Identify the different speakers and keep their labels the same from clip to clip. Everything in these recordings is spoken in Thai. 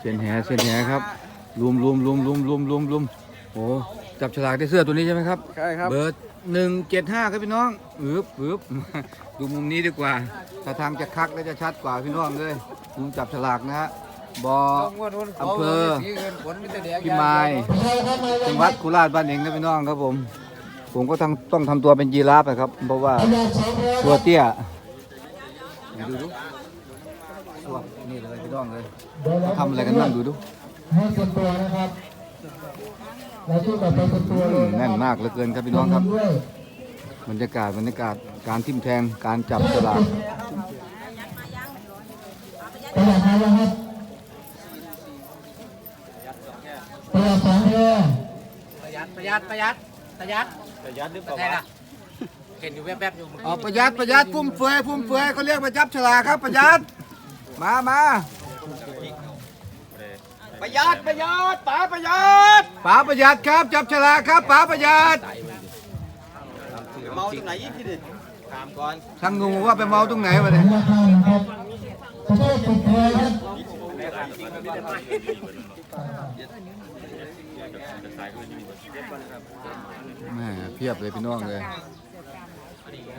Speaker 1: เส้นแหเส้นแหครับรวมรวมรวมรวมรวมรวมรวมโอ้จับฉลากได้เสื้อตัวนี้ใช่ไหมครับ
Speaker 2: ใช่ครับ
Speaker 1: เบอร์หนึ่งเจ็ดห้าครับพี่น้องอึบอึบดูมุมนี้ดีกว่าถ้าทางจะคักและจะชัดกว่าพี่น้องเลยมุมจับฉลากนะฮะบออำเภอพี่ไม้จังหวัดโคราชบ้านเองครับพี่น้องครับผม ผมก็ต้องต้องทำตัวเป็นยีราฟนะครับ เพราะว่าตัวเตี้ยดูดูตัวนี่เลยพี่น้องเลยเขา ทำอะไรกันบ้างดูดู
Speaker 3: ให้ส่วนตัวนะครับรายชื่อแบบเป็นส่วนตัว
Speaker 1: อื
Speaker 3: เล
Speaker 1: ม
Speaker 3: ย
Speaker 1: แน่นมากเหลือเกินครับพี่น้องครับ
Speaker 3: ด้วย
Speaker 1: บรรยากาศบรรยากาศการทิมแทงการจับฉลาก
Speaker 3: ประหยัดมาแล้วครับประหยัดสองเรือ
Speaker 2: ประหยัดประหยัดประหยัดประหยัดประหยัดหรือเปล่าใช่ละเห็นอยู่แวบๆอยู่
Speaker 1: อ๋อประหยัดประหยัดฟุ่มเฟือยฟุ่มเฟือยเขาเรียกมาจับฉลากครับประหยัดมามา
Speaker 2: ประหยัดประหยัดป๋าประหยัด
Speaker 1: ป๋าประหยัดครับจับฉลากครับป๋าประหยัด
Speaker 2: เมาตรงไหนอีกทีดิถามก่อน
Speaker 1: ช่างงงว่าไปเมาตรงไหนวะเนี่ย
Speaker 3: ราคานะครับประเทศติดเรือครับ
Speaker 1: แม่เพียบเลยพี่น้องเลย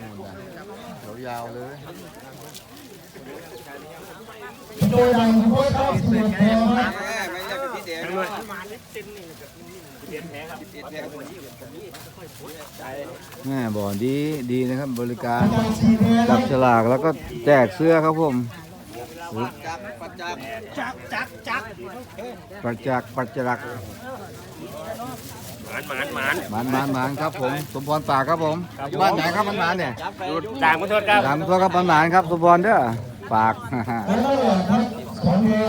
Speaker 1: นู่นน่ะแถวยาวเลย
Speaker 3: ตัวใหญ่ของพวกเข้าสมุทรทอ
Speaker 2: งนะ
Speaker 1: แม่บ่อดีดีนะครับ บริการจับฉลากแล้วก็แจกเสื้อครับผม
Speaker 2: จักประจักจักจักจัก
Speaker 1: ปัจจักปัจจัก
Speaker 2: หมานหมานหมาน
Speaker 1: หมานหมานหมานครับผม สมพรปากครับผม บ้านไหนครับหมันหมานเนี่ย
Speaker 2: ตางขอโทษครับ
Speaker 1: ถามตัวครับหมันหมานครับ สมพรเด้อ ปาก
Speaker 3: แล้วก็หลอดครับสองเรือ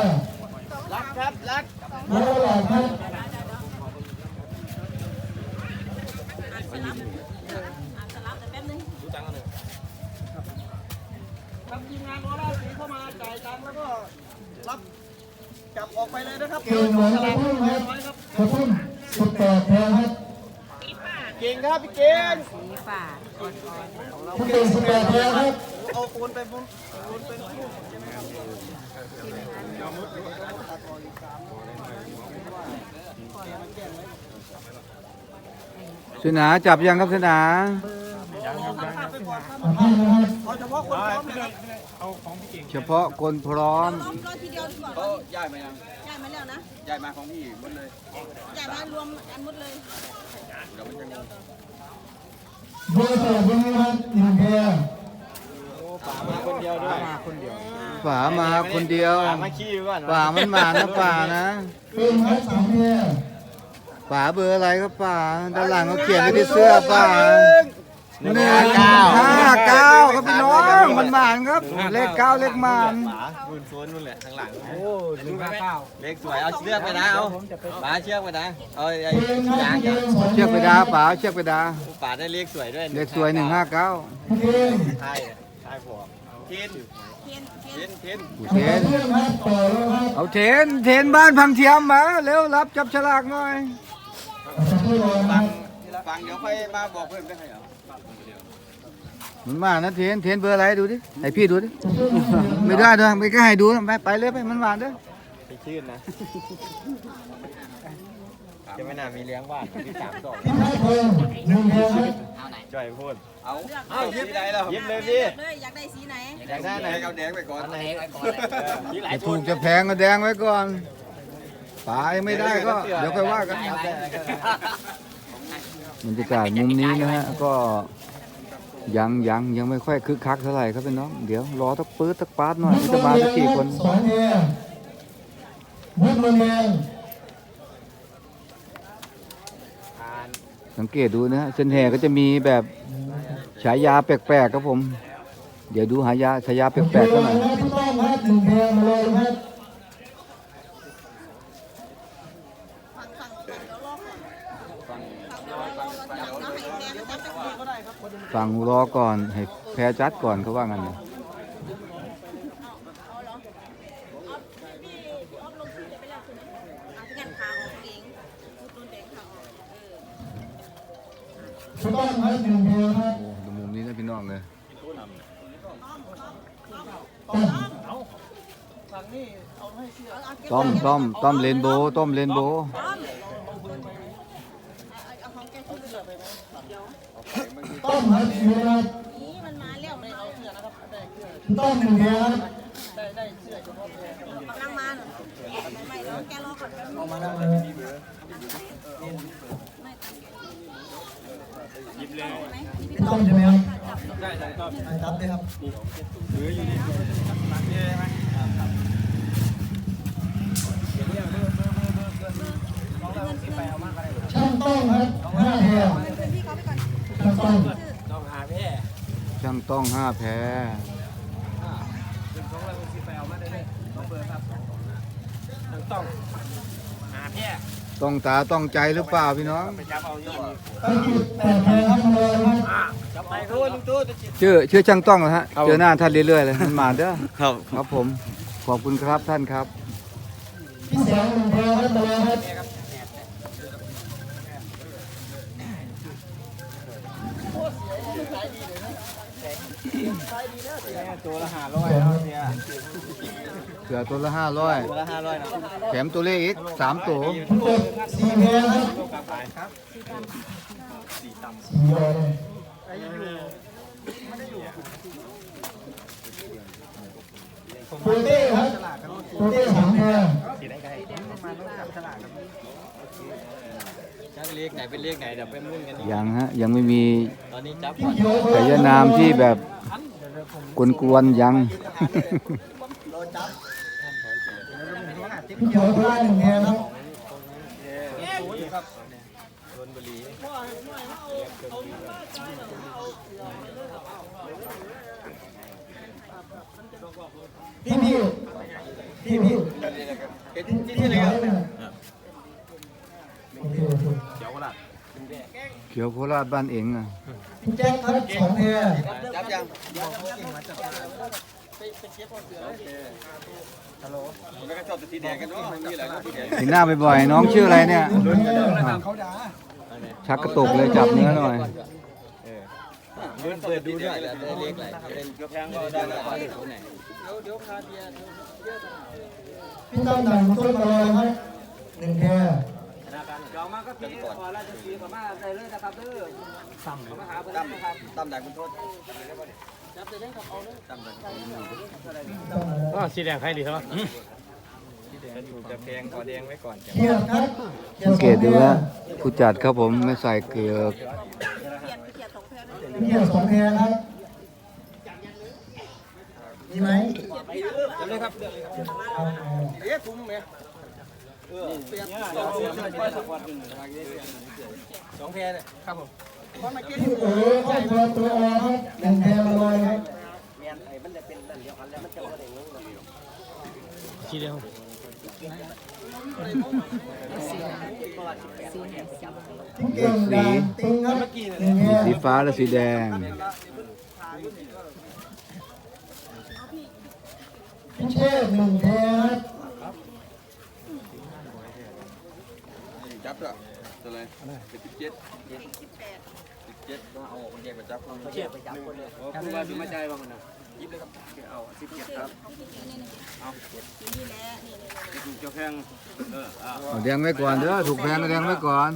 Speaker 2: รักครับรัก
Speaker 3: แล้วก็หลอดครับ
Speaker 2: ทำทีมงานโอราสีเข้ามาจ่ายตังค์แล้วก็รับจับออกไปเลยนะครับ
Speaker 3: เก่งเหมือนกระพุ่มครับกระพุ่มสิบแปดเรือครับ
Speaker 2: เก่งครับพี่เก่ง
Speaker 3: ผู้เก่งสิบแปดเรือครับ
Speaker 2: เอาปูนไปปูนปูนเป็น
Speaker 1: เสนาจับยังครับเสนา
Speaker 3: ขอบคุณนะครับ
Speaker 2: เอาเฉพาะคนพร้อมนะครับ
Speaker 1: เฉพาะคนพร้อม
Speaker 4: รวมรถทีเดียวดีกว่า
Speaker 2: เขาย้ายมายัง
Speaker 4: จ่ายมาแล้วนะ
Speaker 2: ย้ายมาของพี่หมดเลย
Speaker 4: จ่ายมารวมกันหมดเลย
Speaker 2: เดี๋ยวมันจะงง
Speaker 3: เบอร์แปดยังไงครับหนึ่งเรือ
Speaker 2: มาคนเดียวด้วย
Speaker 1: ฝามาคนเดียว
Speaker 2: มาขี้ก่อน
Speaker 1: ป่ามันมานะป่านะ
Speaker 3: เป็นครับสองเรือ
Speaker 1: ป่าเบอร์อะไรครับป่าด้านหลังเขาเขียนไว้ที่เสื้อป่าหนึ่งห้าเก้าเก้าครับพี่น้องมันหมานครับ เลขเก้าเลขหมาน
Speaker 2: ฝานู่นโซนนู่นแหละข้างหลังโอ้หนึ่งห้าเก้าเลขสวยเอาเชือกไปนะเอาป๋าเชือกไปนะเอาไอ้
Speaker 3: เป็นครับ
Speaker 2: ยาง
Speaker 3: เก่งสอง
Speaker 1: เชือกไปดาป่าเชือกไปดา
Speaker 2: ป๋าได้เลขสวยด้วย
Speaker 1: เลขสวยหนึ่งห้าเก้า
Speaker 3: เก่ง
Speaker 2: ใช่ใช่พอ เทน
Speaker 4: เทียนเทีย
Speaker 2: เท
Speaker 4: น
Speaker 2: นเทน
Speaker 1: กู
Speaker 3: ข
Speaker 1: เท
Speaker 3: อบ
Speaker 1: น
Speaker 3: คุณครับต่อแล้วครับ
Speaker 1: เอาเทนเทนบ้านพังเทียมมาเร็วรับจับฉลากหน่อย
Speaker 3: ขอบคุณเลยนะครับ
Speaker 2: ฟังเดี๋ยวค่อยมาบอกเพิ่มได้ไหมเหรอ
Speaker 1: มันมานะเทนเทนเบอร์อะไรดูดิให้พี่ดูดิไม่ได้ด้วยไม่กล้าให้ดูไปไปเลยไปมันหวานเด้อ
Speaker 2: ไปชื่นนะจะไม่น่ามีเลี้ยงบ้านที่สามสอง
Speaker 3: ที่ไม่เพิ่มหนึ่งเรือครับ
Speaker 2: จ่อยพูด เอา
Speaker 4: เลือก
Speaker 2: เอายิบไหนเรายิบเลย
Speaker 4: เลื
Speaker 2: พี่
Speaker 4: อกเลยอยากได้สีไหน
Speaker 2: อยากได้ไหนเอาแดงไปก่อนไหนไปก่อนยิบหลาย
Speaker 1: จะถูกจะแพงก็แดงไว้ก่อนป่ายังไม่ได้ก็ เดี๋ยวค่อยว่ากันบรรยากาศมุมนี้นะฮะก็ยังยังยังไม่ค่อยคึกคักเท่าไหร่ครับพี่น้อง เดี๋ยวรอตักปื๊ดตักปาดหน่อยมันจะมาสักกี่คน
Speaker 3: สองเรือวุฒิเมืองแดง
Speaker 1: สังเกตดูนะฮะเส้นแห่ก็จะมีแบบฉายาแปลกๆครับผม เดี๋ยวดูหายาฉายาแปลกๆกันหน่อย
Speaker 3: พี่ต้อมครับหนึ่งเรือมาเลยครับ
Speaker 4: ฝั่งฝั่งฝั่งเดี๋ยวรอก่อนฝั่งเดี๋ยวรอก่อนเดี๋ยวให้แม่มาจับไปก่อน
Speaker 1: ฟังรอก่อนให้แพ้จัดก่อนเขาว่างั้นนะ
Speaker 4: เอาเหรอเอาพี่พี่ออฟลงชื่อจะไปแล้วใช่ไหมอะงั้นขาออกเองพูดโดนแดงขาออก เออ
Speaker 3: พี่ต้อมครับหนึ่งเรือครับ
Speaker 1: โอ้ดูมุมนี้นะพี่น้องเลย
Speaker 3: ต้
Speaker 2: อาให้อ
Speaker 1: มต้มต้มเรนโบต้มเรนโบ
Speaker 4: ต้อมเอาของแกขึ้นเสื
Speaker 3: อครับ
Speaker 4: มันมาเรียวไม่เอาเสือนะครับ
Speaker 3: ต้มหนึ่งเดียวครับ
Speaker 4: กำลังมาไม่ไม่เดี๋ยวแกรอก่อน
Speaker 3: เอามาแล้วเลย
Speaker 4: ไม่ตังแก
Speaker 3: ต้มใช่ไหมครับได้ได้จับเลยครับช่างต้มครับห้าแถว
Speaker 4: เป็นพี่เขาไปก่อน
Speaker 3: ช่างต้ม
Speaker 1: ช่างต้องห้าแพ้ต้องตาต้องใจหรือเปล่าพี่ น้อง
Speaker 3: ไปจุดแปดแถวครับเลยครับ
Speaker 1: ชื่อชื่อช่างต้องเหรอฮะ เจอหน้าท่านเรื่อยๆเลยมันมาเด้อ
Speaker 2: ครับ
Speaker 1: ครับผม ขอบคุณครับท่านครับ
Speaker 3: พี่แสงหนึ่งแถวครับมาเลยครับ
Speaker 2: ตัวละห้าร้อยครับเนี่ย
Speaker 1: เสือตัวละห้าร้อย
Speaker 2: ตัวละห้าร้อยนะ
Speaker 1: แถมตัวเลขอีกสามตัว
Speaker 3: ทั้งหมดสี่แถวครับสี่แถวเลยโปเต้ครับโปเต้สามแถว
Speaker 2: ช่างเลขไหนเป็นเลขไหนเดี๋ยวไปมุ่นกัน
Speaker 1: ยังฮะยังไม่มี
Speaker 2: ตอนนี้จับ
Speaker 3: พี่
Speaker 2: ก่อน
Speaker 3: เขียว
Speaker 1: สายนามที่แบบกวนๆยัง
Speaker 3: พี่เขี ยวพลาดหนึ่งแถวครับ
Speaker 2: ชนบุรี
Speaker 3: พี่พี่พี่พี่
Speaker 2: เป็นที่ที่เลยครับ
Speaker 3: โอเคโอเค
Speaker 1: เขียวโคราชบ้านเองอะ
Speaker 3: พี่แจ็คครับสองแถว
Speaker 2: จับยังผมก็ชอบสีแดงกันเนาะมันมีหลายสีแดง
Speaker 1: เห็นหน้าบ่อยๆน้องชื่ออะไรเนี่ย
Speaker 3: หนึ่งแถว
Speaker 1: ชักกระตุกเลยจับเนื้อหน่อย
Speaker 2: เปิดเปิดดูด้วยได้เลขไหนเป็นกระแพงก็ได้แล้วเลขไหน
Speaker 3: พี่ตั้มหนังต้นตะลอยครับหนึ่งแถว
Speaker 2: ตั้มตั้มดักคุณโทษตั้มดัก
Speaker 3: ตั้มหน่อย
Speaker 5: อ๋อสีแดงใครดีครับ
Speaker 2: ถูกกระแพงขอแดงไว้ก่อน
Speaker 3: เขียดครับขีย
Speaker 1: สั
Speaker 3: ด
Speaker 1: งเกตดูว่าผู้จัดครับผมไม่ใส่เกลือ
Speaker 4: เขียนเขียนสองแพรเลย
Speaker 3: เขียดสองแถวครับมีไหม
Speaker 2: จับเลยครับ
Speaker 3: ครับ
Speaker 2: เอ๊ะคุ้มไหมเออเปียกสองสองแพรครับผม
Speaker 3: พี่เอ๋ครอบครัวตัวอครับหนึ่งแถวมาลอยครับ
Speaker 5: สีแดง
Speaker 3: พี่เก่งด่านติงครับหนึ่งแถว
Speaker 1: สีฟ้าและสีแดง
Speaker 3: พี่เชษหนึ่งแถวครับ
Speaker 2: จับละตัว อะไรเป็นสิบเจ็ดสิบเจ็ดก็เอาคนแยกไปจับคนแยกไปจับคนเลยคุณว่าดูมาใจบ้างนะยิบเลยครับเอาสิบเจ็ดครับเอาเจ็ด
Speaker 4: นี่แหละนี่นี่
Speaker 2: ถูกกระแพงเออเอา
Speaker 1: เอาแดงไว้ก่อนเด้อถูกแพงก็แดงไว้ก่อน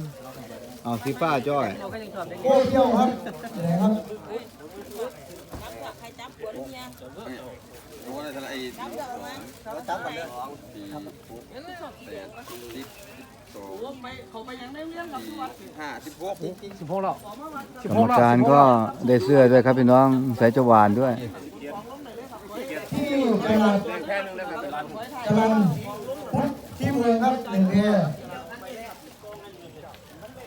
Speaker 1: เอาสีฟ้าจ้อย
Speaker 3: กล้วยเที่ยวครับไหนครับ
Speaker 4: ใครจับปวดเมีย
Speaker 2: รู้ว่าอะไร
Speaker 4: จับเดี๋ยวเอามา
Speaker 2: จับกันเลยสี่หกแปดสิบ สองสี่ห้าสิบหก
Speaker 5: สิบหกแล้ว
Speaker 1: กรรมการก็ได้เสื้อด้วยครับพี่น้องใส่จวานด้วย
Speaker 3: ที่ตลาดกำลังพุทธที่เมืองครับหนึ่งแถว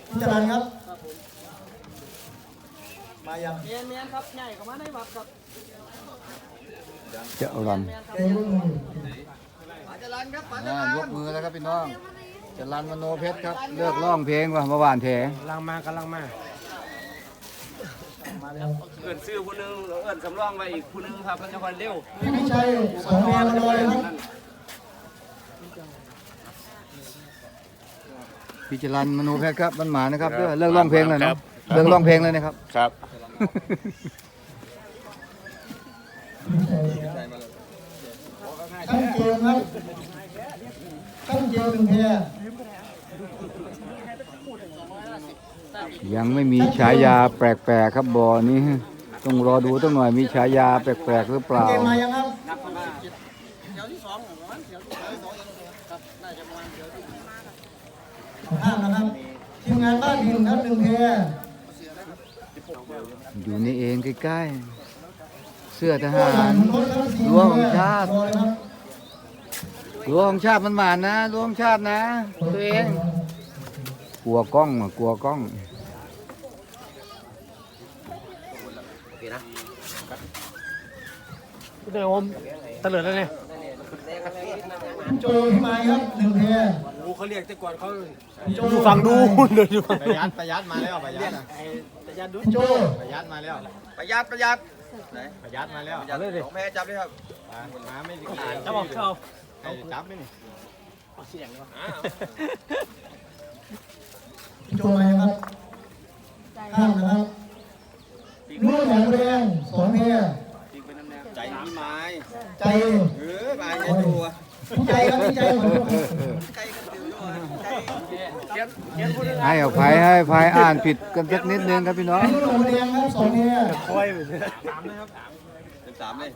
Speaker 3: พี่จรันครับ มายัง
Speaker 1: จะเอาลัน
Speaker 3: เต็มมือ
Speaker 1: อ่ายกมือแล้วครับพี่น้อง จรันมโนเพชรครับ เลือกร้องเพลงว่าเมื่อวานแถ
Speaker 5: กำลังมากำลังมา
Speaker 3: มาแล้ว
Speaker 2: เอินซื้อผู้นึงเอินสำรองไว้อีกผู้นึงครับก็จะคนเร็ว
Speaker 3: พี่พิชัยสองแถวมาลอยครับ
Speaker 1: พี่จรันมโนเพชรครับมันหมานะครับเด้อเลิกร้องเพลงเลยเนาะเลิกร้องเพลงเลยนะครับ
Speaker 2: ครับ
Speaker 3: พี่ชัย
Speaker 2: ใช่มาเลย
Speaker 3: ช่างเกมครับเจียวหนึ่งเพ ย
Speaker 1: ยังไม่มีฉายาแปลกๆครับบ่อนี้ ต้องรอดูตั้งหน่อยมีฉายาแปลกๆหรือเปล่า
Speaker 3: เกมมายังครับ
Speaker 4: เดี๋ยวที่สองเหรอประมาณเดี๋ยวที่สองเองครับน่าจะประมาณเดี๋ยวที่
Speaker 3: ห้ามนะครับทีมงานบ้านดินครับหนึ่งเพย
Speaker 1: อยู่นี่เองใกล้ๆ เสื้อทหาร
Speaker 3: รถทั้งสี่
Speaker 1: รั้วของชาติ
Speaker 3: รอเลยครับ
Speaker 1: รั้วของชาติมันหวานนะรั้วของชาตินะ ตัวเอง กลัวกล้องอะกลัวกล้อง
Speaker 5: เดี๋ยวผมตะเลิดแล้วเนี่ย
Speaker 3: โจพี่ไม้ครับหนึ่งเพย
Speaker 2: กูเขาเรียกแต่ก่อนเขา
Speaker 5: อยู่ฝั่งดูนเดินอยู่ฝั่ง
Speaker 6: ประหยัดประหยัดมาแล้วประหยัดอะ
Speaker 3: พี่โจ
Speaker 6: ประหยัดมาแล้ว
Speaker 2: ประหยัดประหยัดไหน
Speaker 6: ประหยัดมาแล้ว
Speaker 2: ประหยัดสองแพ้จับเลยครับ
Speaker 6: มาไม่ได้ขาด
Speaker 5: จะบอกเขา
Speaker 6: ใครจับไหมนี่
Speaker 3: พี่โจมายังครับห้ามนะครับนู่นแหลมแดงสองเพย
Speaker 2: ใจมีไม้
Speaker 3: ใจ
Speaker 2: เออไม้ใจตัว
Speaker 3: พี่ใจครับใจขอโทษ
Speaker 2: ใจกันติวด้วยใจ
Speaker 1: ให้อภัยให้อภัยอ่านผิดกันสักนิดนึงครับพี่น้อง
Speaker 3: นู่นหลงแดงครับสองเพย
Speaker 5: คอยไปเลย
Speaker 2: เป็นสามเลย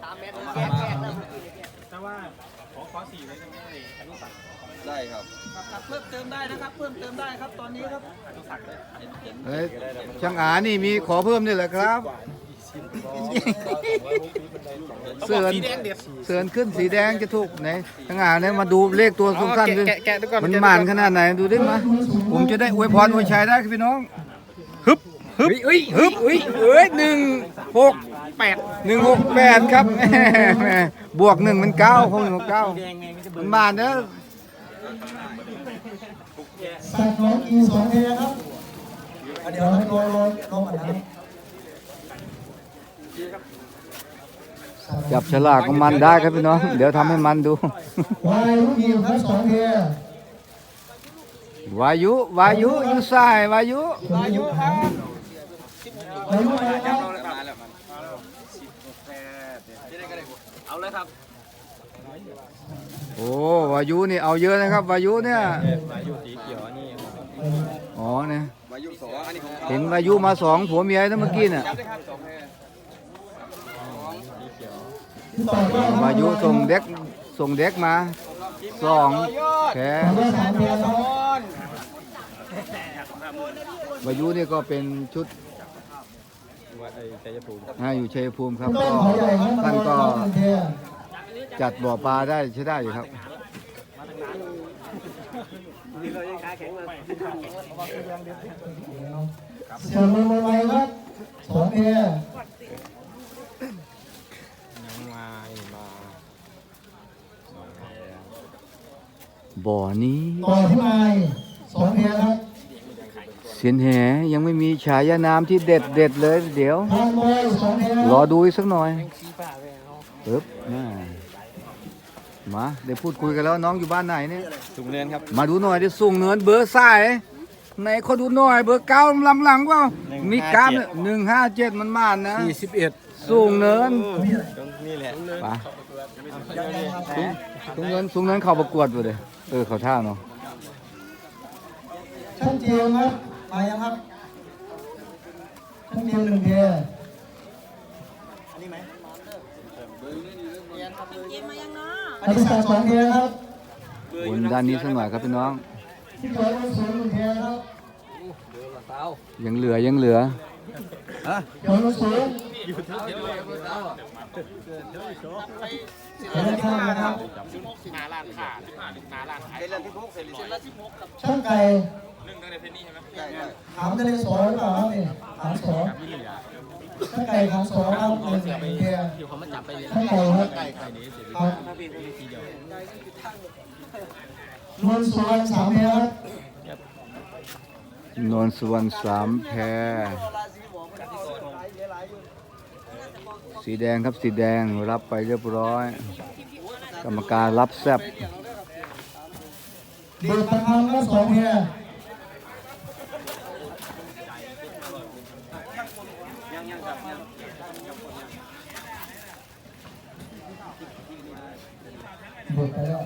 Speaker 5: แต่ว่าขอขอสี่เลยไม่ได้อนุสัก
Speaker 2: ได้ครับ
Speaker 4: ครับเพิ่มเติมได้นะครับ เพิ่มเติมได้ครับตอนนี้ครับ
Speaker 1: เฮ้ยช่างอานี่มีขอเพิ่มด้วยเหรอครับ เสือนเสือนขึ้นสีแดงจะถูกไหนช่างอาเนี่ยมาดูเลขตัวสำคัญด้วย
Speaker 5: แกะแกะดูก่อน
Speaker 1: มันหมานขนาดไหนดูได้ไหมผมจะได้อวยพรอวยชัยได้ครับพี่น้องฮึบฮึบเอ้ยฮึบเอ้ยเอ้ยหนึ่งหกแปดหนึ่งหกแปดครับแหม่แหม่บวกหนึ่งเป็นเก้าหกหนึ่งหกเก้ามันหมานเด้อ
Speaker 3: สัตว์น้องอีสองเพยครับเดี๋ยวให้รอรอรอก่อนนะ
Speaker 1: จับฉลากของมันได้ครับพี่น้อง เดี๋ยวทำให้มันดู
Speaker 3: วายลูกทีมครับสองเพยวา
Speaker 1: ยุ วายุอยู่ซ้ายวายุ
Speaker 4: อายุครับ
Speaker 3: วายลูกมาครับ
Speaker 2: มาแล้วมันจะได้ก็ได้เอาเลยครับ
Speaker 1: โอ้ วายุนี่เอาเยอะนะครับ วายุเนี่ย
Speaker 6: มาอยู่สีเขียวอันนี้
Speaker 1: อ๋อเนี่ย
Speaker 2: มายุสองอันนี้ของเขา
Speaker 1: เห็นวายุมาสองผัวเมียนะเมื่อกี้น่ะ
Speaker 2: จับได้ครับสองแพ้
Speaker 3: ที่ต่อก็ครับ
Speaker 1: วายุส่งเด็กส่งเด็กมาสองแค่
Speaker 3: ต่อก็สามเพยครับ
Speaker 1: วายุนี่ก็เป็นชุด
Speaker 6: ว่าไอ้ชัยภูมิ
Speaker 1: อ่าอยู่ชัยภูมิครับ
Speaker 3: ต้
Speaker 1: ก็
Speaker 3: นเขาใหญ่ครับ
Speaker 1: ท่านก็
Speaker 3: หนึ่งเพย
Speaker 1: จัดบ่อปลาได้ใช้ได้อยู่ครับ
Speaker 3: เสียงมือมาไว้ครับสองเพย
Speaker 6: ยังมาอีกมา
Speaker 1: บ่อนี้
Speaker 3: ต่อที่ไม้สองเพยครับ
Speaker 1: เสียนแหยังไม่มีฉายานามที่เด็ดเด็ดๆเลย เดี๋ยว
Speaker 3: ทานบอยสองเพย
Speaker 1: รอดูอีกสักหน่อยปึ๊บน่ามาได้พูดคุยกันแล้วน้องอยู่บ้านไหนเนี่ย
Speaker 6: สุกเนินครับ
Speaker 1: มาดูหน่อยที่ส่งเนินเบอร์สายไหนเขาดูหน่อยเบอร์เก้าลำหลังเปล่ามีกล้ามหนึ่งห้าเจ็ดมันมานนะ
Speaker 5: สี่สิบเอ็ด
Speaker 1: ส่งเนิน
Speaker 6: ตรงนี่แหละ
Speaker 1: ไปส่งเนินส่งเนินเข้าประกวดไปเลย เออเขาท่าเนาะ
Speaker 3: ช่างเจียมครับมายังครับช่างเจียมหนึ่งเพย
Speaker 4: เกมมายังเนาะ
Speaker 3: อธิศักดิ์สองเพยครับ
Speaker 1: บนด้านนี้สักหน่อยครับพี่น้อง
Speaker 3: ที่ต่อก็ศูนย์หนึ่งเพยครับ
Speaker 1: ยังเหลือยังเหลือ
Speaker 3: ต่อก็ศูนย์ เดี๋ยวข้ามนะครับ
Speaker 2: เป็นเรื่องที่พกเสร็จแล้ว
Speaker 3: ช่างไก่
Speaker 2: ใช่ใช่
Speaker 3: ถามทะเลสอนหรือเปล่าครับนี่ถามสอนช่างไก่ถามสอนครับหนึ่งเพยช่างไก่ครับครับนวลสวนสามเพยครับ
Speaker 1: นนสวนสามแพร สีแดงครับสีแดงรับไปเรียบร้อย กรรมการรับแซบ
Speaker 3: เบิดประคางรับสองเฮียเบิดไปแล้ว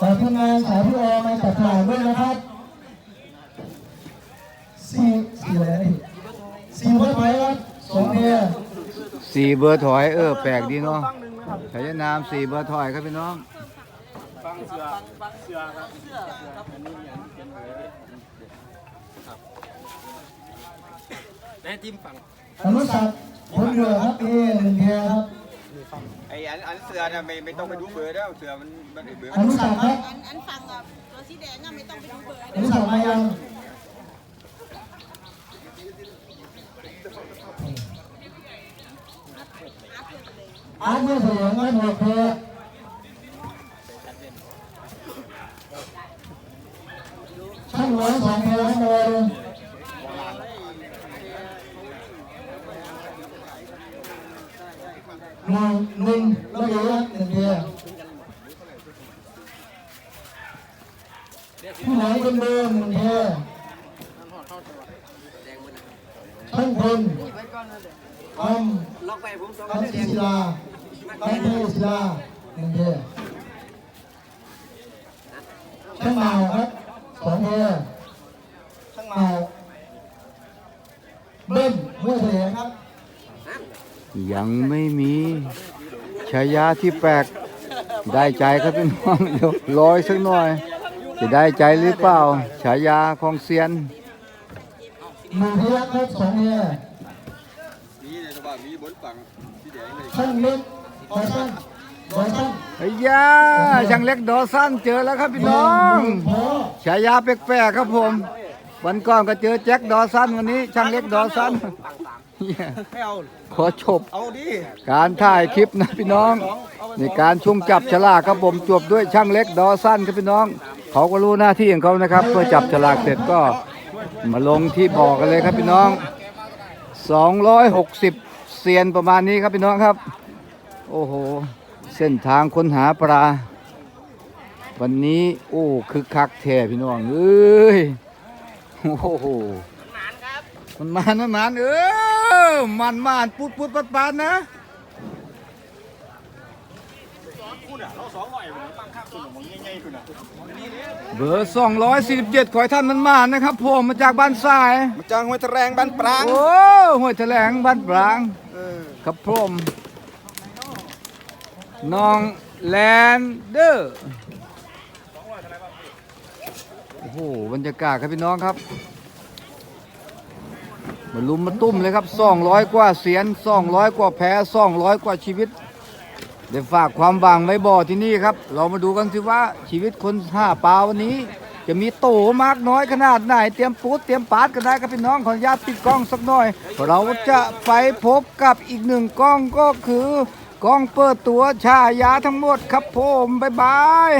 Speaker 3: สายพนักงานสายผู้ออมาจับฉลากด้วยนะครับ สี่เบอร์ถอยเอ
Speaker 1: อแปลกดีเนาะฉายานามสี่เบอร์ถอยครับพี่น้อง
Speaker 5: ฟังเสือเสือครับเสือครับอันนี้อันนี้เขียนไว้ครับแม่จิ้มฝั่ง
Speaker 3: อนุสักดิ์ผลเรือครับเอหนึ่งเดียครับ
Speaker 6: ไอ้อันอันเสือเนี่ยไม่ไม่ต้องไปดูเบอร์แล้วเสือมันมันไอ้เบอร์
Speaker 3: อนุสักดิ์ครับ
Speaker 4: อันอันฟังอะตัวสีแดงอะไม่ต้องไปดูเบอร์
Speaker 3: อนุสักดิ์มายัง อาร์ตเมื่อเสียงอาร์ตหัวเพอช่างร้อยสองเพลให้เลยหนึ่งหนึ่งแล้วเดี๋ยวหนึ่งเดียวผู้ไหนเป็นเบอร์หนึ่งเดียวช่างพล คำ
Speaker 2: ล็อกไปผมสอง
Speaker 3: คำศิลาคำเทศิลาหนึ่งเดียวช่างเมาครับสองเดียวช่างเมาเบิ้มเมื่อเสียครับ
Speaker 1: ยังไม่มีฉายาที่แปลกได้ใจครับพี่น้องเดียวรอยสักหน่อย จะได้ใจหรือเปล่า ฉายาของเซียน
Speaker 3: หนึ่งเดียครับสองเดีย
Speaker 6: มีในสบายมีบนฝั่งที่แดงเลย
Speaker 3: ช่างเล็กบอยช่างบอยช่าง
Speaker 1: ไอ้ยาช่างเล็กดอสั้นเจอแล้วครับพี่น้อง
Speaker 3: พอ
Speaker 1: ฉายาแปลกๆครับผม วันก่อนก็เจอแจ็คดอสันวันนี้ ช่างเล็กดอสันเหี้ย
Speaker 6: ไม่เอา
Speaker 1: ขอจบ
Speaker 6: เอาดิ
Speaker 1: การถ่ายคลิปนะพี่น้องในการช่วงจับฉลากครับผมจบด้วยช่างเล็กดอสันครับพี่น้อง เขาก็รู้หน้าที่ของเขานะครับเมื่อจับฉลากเสร็จก็มาลงที่บ่อกันเลยครับพี่น้อง 260 เซียนประมาณนี้ครับพี่น้องครับ โอ้โห เส้นทางค้นหาปลา วันนี้ โอ้คึกคักแท้พี่น้องเอ้ยโอ้โหมันมานมันมานเออมันมานปุดปุดปัดปัดนะ
Speaker 5: คุณอะเราสองร้อยผมฟังข้างคุณผมง่ายๆคุณอะ
Speaker 1: เบอร์247ขอให้ท่านมันมานนะครับผมมาจากบ้านทราย
Speaker 6: มาจ้างห้วยตะแรงบ้านปราง
Speaker 1: โอ้ห้วยแถลงบ้านปราง
Speaker 6: เออ
Speaker 1: ครับผมน้องแลนเดอร์โอ้โหบรรยากาศครับพี่น้องครับมาลุมมาตุ้มเลยครับ200กว่าเสียน200กว่าแพ้200กว่าชีวิตได้ฝากความหวังไว้บ่อที่นี่ครับ เรามาดูกันสิว่าชีวิตคนห้าปลาวันนี้ จะมีโตมากน้อยขนาดไหน เตรียมปูดเตรียมปาดกันได้ครับพี่น้องขออนุญาตปิดกล้องสักหน่อย เราจะไปพบกับอีกหนึ่งกล้องก็คือกล้องเปิดตัวชายาทั้งหมดครับผมบ๊ายบาย